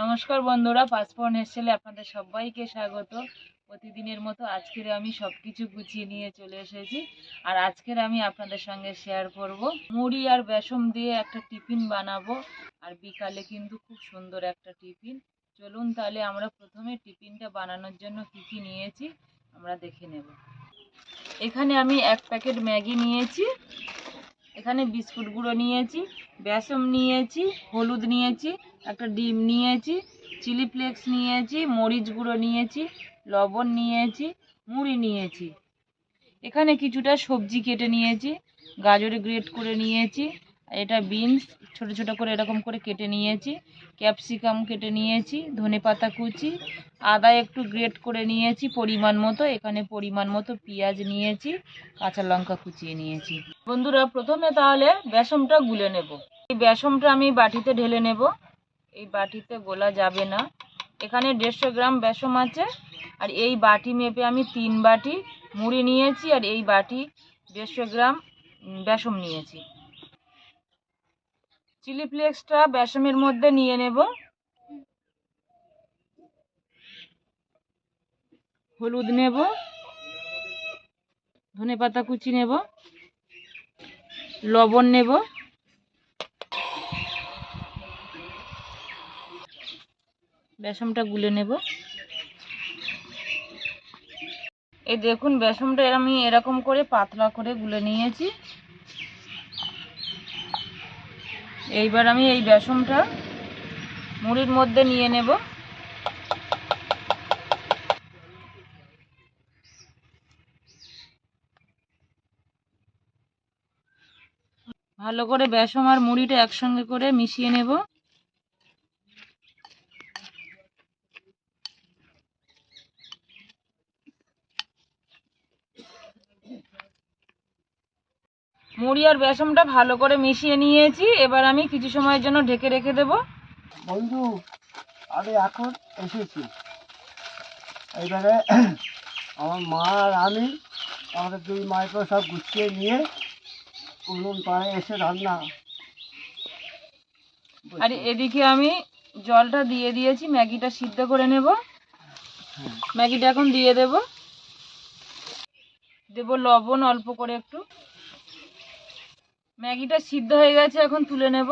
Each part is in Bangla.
নমস্কার বন্ধুরা পাসপোর্ট হেসেলে আপনাদের সবাইকে স্বাগত। প্রতিদিনের মতো আজকের আমি সব কিছু গুছিয়ে নিয়ে চলে এসেছি। আর আজকের আমি আপনাদের সঙ্গে শেয়ার করব। মুড়ি আর বেসম দিয়ে একটা টিফিন বানাবো। আর বিকালে কিন্তু খুব সুন্দর একটা টিফিন। চলুন তাহলে আমরা প্রথমে টিফিনটা বানানোর জন্য কী কী নিয়েছি, আমরা দেখে নেব। এখানে আমি এক প্যাকেট ম্যাগি নিয়েছি। এখানে বিস্কুট গুঁড়ো নিয়েছি। বেসম নিয়েছি, হলুদ নিয়েছি, একটা ডিম নিয়েছি, চিলি ফ্লেক্স নিয়েছি, মরিচ গুঁড়ো নিয়েছি, লবণ নিয়েছি, মুড়ি নিয়েছি। এখানে কিছুটা সবজি কেটে নিয়েছি গাজর গ্রেট করে নিয়েছি। এটা বিনস ছোট ছোট করে এরকম করে কেটে নিয়েছি। ক্যাপসিকাম কেটে নিয়েছি ধনেপাতা কুচি, আদা একটু গ্রেট করে নিয়েছি পরিমাণ মতো, এখানে পরিমাণ মতো পেঁয়াজ নিয়েছি, কাঁচা লঙ্কা কুচিয়ে নিয়েছি। বন্ধুরা, প্রথমে তাহলে বেসমটা গুলে নেব। এই বেসমটা আমি বাটিতে ঢেলে নেব। এই বাটিতে গোলা যাবে না। এখানে দেড়শো গ্রাম বেসম আছে, আর এই বাটি মেপে আমি তিন বাটি মুড়ি নিয়েছি, আর এই বাটি দেড়শো গ্রাম বেসম নিয়েছি। চিলি ফ্লেক্সটা বেসমের মধ্যে নিয়ে নেব। হলুদ নেব। ধনেপাতা কুচি নেব। লবণ নেব। বেসমটা গুলে নেব। এই দেখুন বেসমটা আমি এরকম করে পাতলা করে গুলে নিয়েছি। এইবার আমি এই বেসনটা মুড়ির মধ্যে নিয়ে নেব। ভালো করে বেসম আর মুড়িটা একসঙ্গে করে মিশিয়ে নেব। মুড়ি আর বেসমটা ভালো করে মিশিয়ে নিয়েছি। এবার আমি কিছু সময়ের জন্য ঢেকে রেখে দেব। বন্ধু আমি এখন এসেছি। এইবারে আমার মা আর আমি আমাদের দুই মাইক্রো সব গুছিয়ে নিয়ে উনুন পাড়ে এসে রান্না। আর এদিকে আমি জলটা দিয়ে দিয়েছি ম্যাগিটা সিদ্ধ করে নেব। ম্যাগিটা এখন দিয়ে দেব। দেব লবণ অল্প করে একটু। ম্যাগিটা সিদ্ধ হয়ে গেছে, এখন তুলে নেব।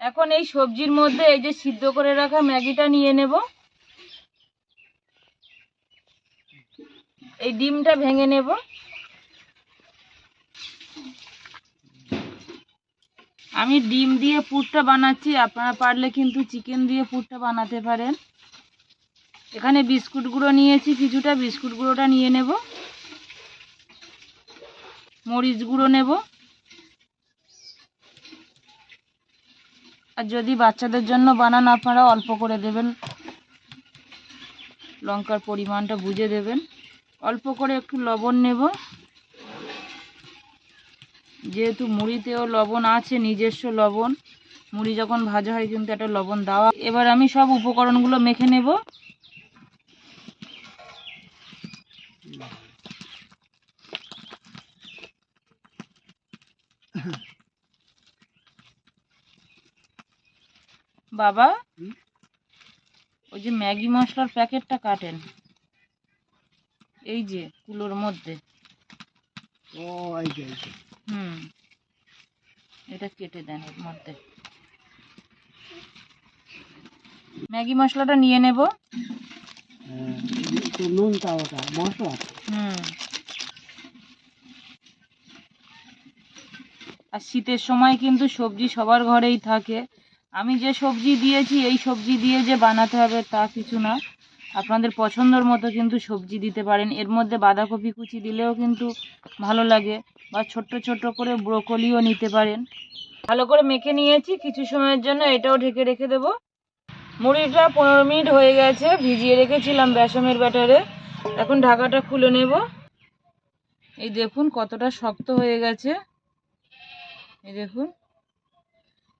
এখন এই সবজির মধ্যে এই যে সিদ্ধ করে রাখা ম্যাগিটা নিয়ে নেব। এই ডিমটা ভেঙে নেব। আমি ডিম দিয়ে পুরটা বানাচ্ছি, আপনারা পারলে কিন্তু চিকেন দিয়ে পুরটা বানাতে পারেন। এখানে বিস্কুট গুঁড়ো নিয়েছি, কিছুটা বিস্কুট গুঁড়োটা নিয়ে নেব। মরিচ গুঁড়ো নেব। আর যদি বাচ্চাদের জন্য বানান, আপনারা অল্প করে দেবেন। লঙ্কার পরিমাণটা বুঝে দেবেন। অল্প করে একটু লবণ নেব। যেহেতু মুড়িতেও লবণ আছে নিজস্ব লবণ মুড়ি যখন ভাজা হয় কিন্তু একটা লবণ দেওয়া। এবার আমি সব উপকরণগুলো মেখে নেব। বাবা ওই যে ম্যাগি মশলার প্যাকেটটা কাটেন। এই যে কুলোর মধ্যে। ও এই যে এই যে। হুম। এটা কেটে দেন এর মধ্যে। ম্যাগি মশলাটা নিয়ে নেব। হ্যাঁ, এই নুনটা ওটা মশলা? হুম। আর শীতের সময় কিন্তু সবজি সবার ঘরেই থাকে। আমি যে সবজি দিয়েছি এই সবজি দিয়ে যে বানাতে হবে তা কিছু না। আপনাদের পছন্দর মতো কিন্তু সবজি দিতে পারেন। এর মধ্যে বাঁধাকপি কুচি দিলেও কিন্তু ভালো লাগে বা ছোট্ট ছোট্ট করে ব্রোকলিও নিতে পারেন। ভালো করে মেখে নিয়েছি, কিছু সময়ের জন্য এটাও ঢেকে রেখে দেবো। মুড়িটা পনেরো মিনিট হয়ে গেছে, ভিজিয়ে রেখেছিলাম বেসমের ব্যাটারে। এখন ঢাকাটা খুলে নেব। এই দেখুন কতটা শক্ত হয়ে গেছে। এই দেখুন।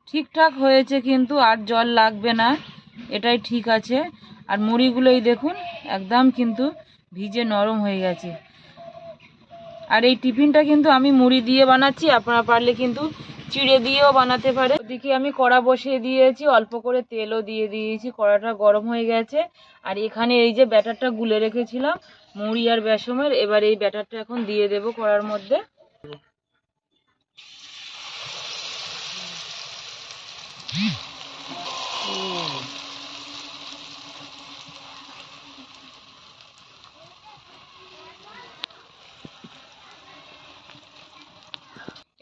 ঠিকঠাক হয়েছে কিন্তু, আর জল লাগবে না। এটাই ঠিক আছে। আর মুড়িগুলোই দেখুন, একদম কিন্তু ভিজে নরম হয়ে গেছে। আর এই টিফিনটা কিন্তু আমি মুড়ি দিয়ে বানাচ্ছি, আপনারা পারলে কিন্তু চিড়ে দিয়েও বানাতে পারে ওদিকে আমি কড়া বসিয়ে দিয়েছি, অল্প করে তেলও দিয়ে দিয়েছি, কড়াটা গরম হয়ে গেছে। আর এখানে এই যে ব্যাটারটা গুলে রেখেছিলাম, মুড়ি আর বেসমের এবার এই ব্যাটারটা এখন দিয়ে দেবো কড়ার মধ্যে।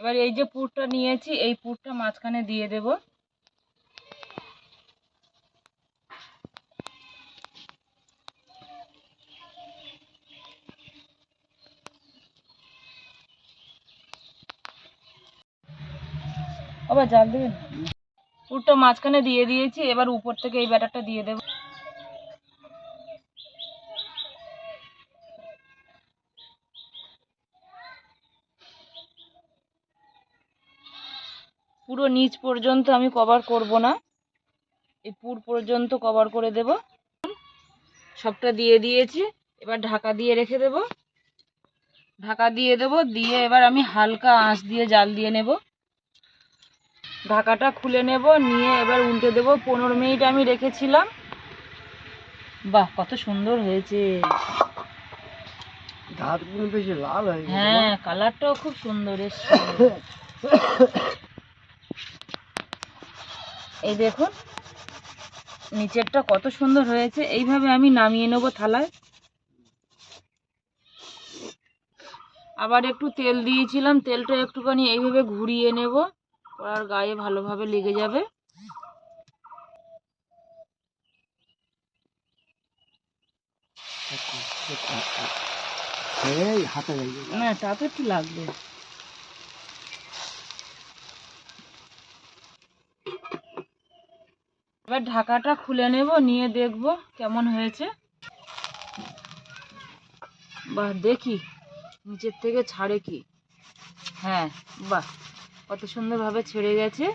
এবার এই যে পুরটা নিয়েছি, এই পুরটা মাঝখানে দিয়ে দেব। আবার জাল দেবেন? পুরটা মাঝখানে দিয়ে দিয়েছি, এবার উপর থেকে এই ব্যাটারটা দিয়ে দেব। পুরো নিচ পর্যন্ত আমি কভার করব না। এই পুর পর্যন্ত কভার করে দেব। সবটা দিয়ে দিয়েছি এবার ঢাকা দিয়ে রেখে দেব। ঢাকা দিয়ে দেব দিয়ে এবার আমি হালকা আঁচ দিয়ে জাল দিয়ে নেব। ঢাকাটা খুলে নেব নিয়ে এবার উল্টে দেব। পনেরো মিনিট আমি রেখেছিলাম। বাহ কত সুন্দর হয়েছে। ধারগুলো বেশি লাল হয়ে হ্যাঁ কালারটাও খুব সুন্দর এসছে। এই দেখুন নিচেরটা কত সুন্দর হয়েছে। এইভাবে আমি নামিয়ে নেব থালায়। আবার একটু তেল দিয়েছিলাম তেলটা একটুখানি এইভাবে ঘুরিয়ে নেব কড়ার গায়ে ভালোভাবে লেগে যাবে। না তা তো একটু লাগবে। এবার ঢাকাটা খুলে নেব নিয়ে দেখব কেমন হয়েছে। বাহ দেখি নিচের থেকে ছাড়ে কি? হ্যাঁ বাহ কত সুন্দরভাবে ছেড়ে গেছে।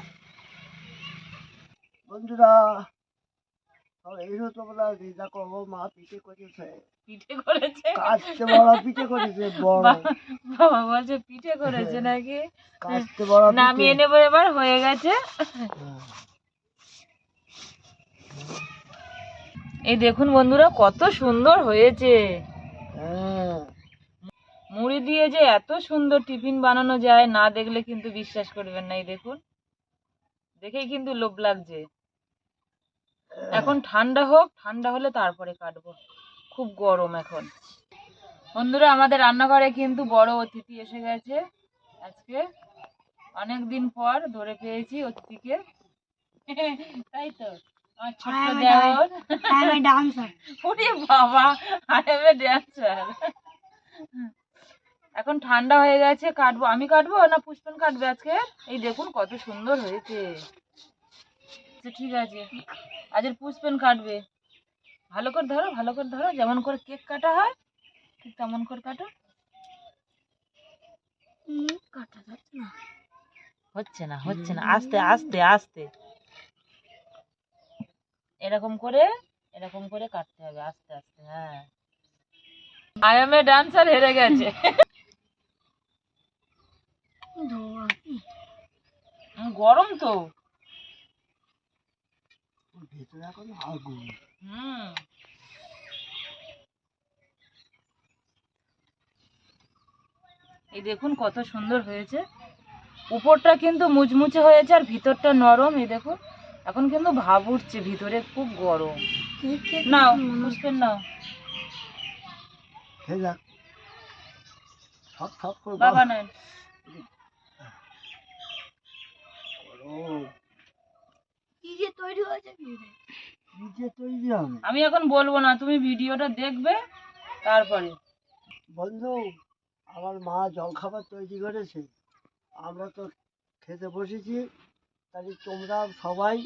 বন্ধুরা মা পিঠে করেছে। পিঠে করেছে? কাস্তে বড় পিঠে করেছে বড়। বাবা বলছে পিঠে করেছে নাকি? কাস্তে বড় পিঠে। নামিয়ে নেব এবার হয়ে গেছে। এই দেখুন বন্ধুরা কত সুন্দর হয়েছে। হ্যাঁ। মুড়ি দিয়ে যে এত সুন্দর টিফিন বানানো যায় না দেখলে কিন্তু বিশ্বাস করবেন না এই দেখুন। দেখেই কিন্তু লোভ লাগছে। এখন ঠান্ডা হোক ঠান্ডা হলে তারপরে কাটবো। খুব গরম এখন। বন্ধুরা আমাদের রান্নাঘরে কিন্তু বড় অতিথি এসে গেছে। আজকে অনেক দিন পর ধরে পেয়েছি অতিথিকে। তাই তো? ছোট্ট দেওর ওরে বাবা আরে ড্যান্সার এখন ঠান্ডা হয়ে গেছে কাটবো। আমি কাটবো না পুষ্পন কাটবে আজকে? এই দেখুন কত সুন্দর হয়েছে। আচ্ছা, ঠিক আছে। আজের পুষ্পন কাটবে। ভালো করে ধরো ভালো করে ধরো। যেমন করে কেক কাটা হয় ঠিক তেমন করে কাটো। কাটা যাচ্ছে না। হচ্ছে না হচ্ছে না। আস্তে আস্তে আস্তে। এরকম করে এরকম করে কাটতে হবে, আস্তে আস্তে হ্যাঁ। এ ডান্সার হেরে গেছে। গরম তো। এই দেখুন কত সুন্দর হয়েছে। উপরটা কিন্তু মুচমুচে হয়েছে আর ভিতরটা নরম, এই দেখুন। এখন কিন্তু ভাব উঠছে ভিতরে খুব গরম। নাও পুষ্পের নাও। খেয়ে যাক। সব সব বাবা নেন। কি যে তৈরি হবে? আমি এখন বলব না তুমি ভিডিওটা দেখবে তারপরে। বন্ধু আমার মা জলখাবার তৈরি করেছে। আমরা তো খেতে বসেছি। তাই তোমরা সবাই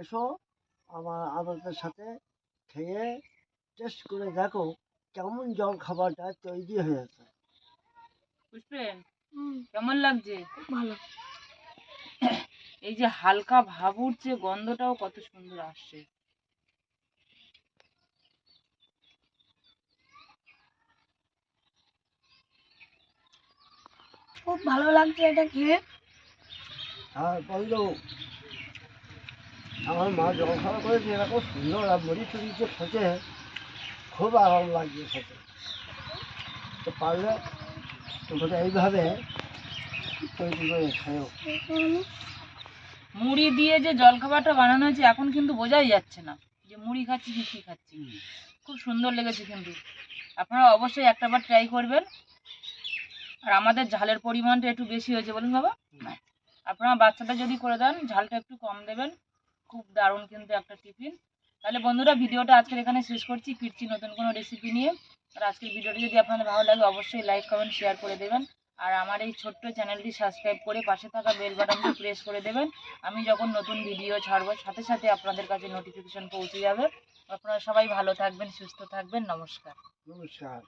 এসো আমার আমাদের সাথে খেয়ে টেস্ট করে দেখো কেমন জল খাবারটা তৈরি হয়েছে। পুষ্পেন কেমন লাগছে? ভালো। এই যে হালকা ভাব উঠছে গন্ধটাও কত সুন্দর আসছে। খুব ভালো লাগছে এটা খেয়ে। আর বলল আমার মা জল খাওয়া করেছে এরকম সুন্দর আর মুড়ি যে খেতে খুব আরাম লাগছে খেতে। তো পারলে তোমরা এইভাবে তৈরি করে খেয়েও মুড়ি দিয়ে যে জলখাবারটা বানানো হয়েছে এখন কিন্তু বোঝাই যাচ্ছে না যে মুড়ি খাচ্ছি কি কি খাচ্ছি। খুব সুন্দর লেগেছে কিন্তু। আপনারা অবশ্যই একটাবার ট্রাই করবেন। আর আমাদের ঝালের পরিমাণটা একটু বেশি হয়েছে বলুন বাবা। আপনারা বাচ্চাটা যদি করে দেন, ঝালটা একটু কম দেবেন। খুব দারুণ কিন্তু একটা টিফিন। তাহলে বন্ধুরা, ভিডিওটা আজকের এখানে শেষ করছি। ফিরছি নতুন কোনো রেসিপি নিয়ে। আর আজকের ভিডিওটি যদি আপনাদের ভালো লাগে, অবশ্যই লাইক কমেন্ট শেয়ার করে দেবেন। আর আমার এই ছোট্ট চ্যানেলটি সাবস্ক্রাইব করে পাশে থাকা বেল বাটনটি প্রেস করে দেবেন। আমি যখন নতুন ভিডিও ছাড়বো, সাথে সাথে আপনাদের কাছে নোটিফিকেশন পৌঁছে যাবে। আপনারা সবাই ভালো থাকবেন, সুস্থ থাকবেন। নমস্কার। নমস্কার।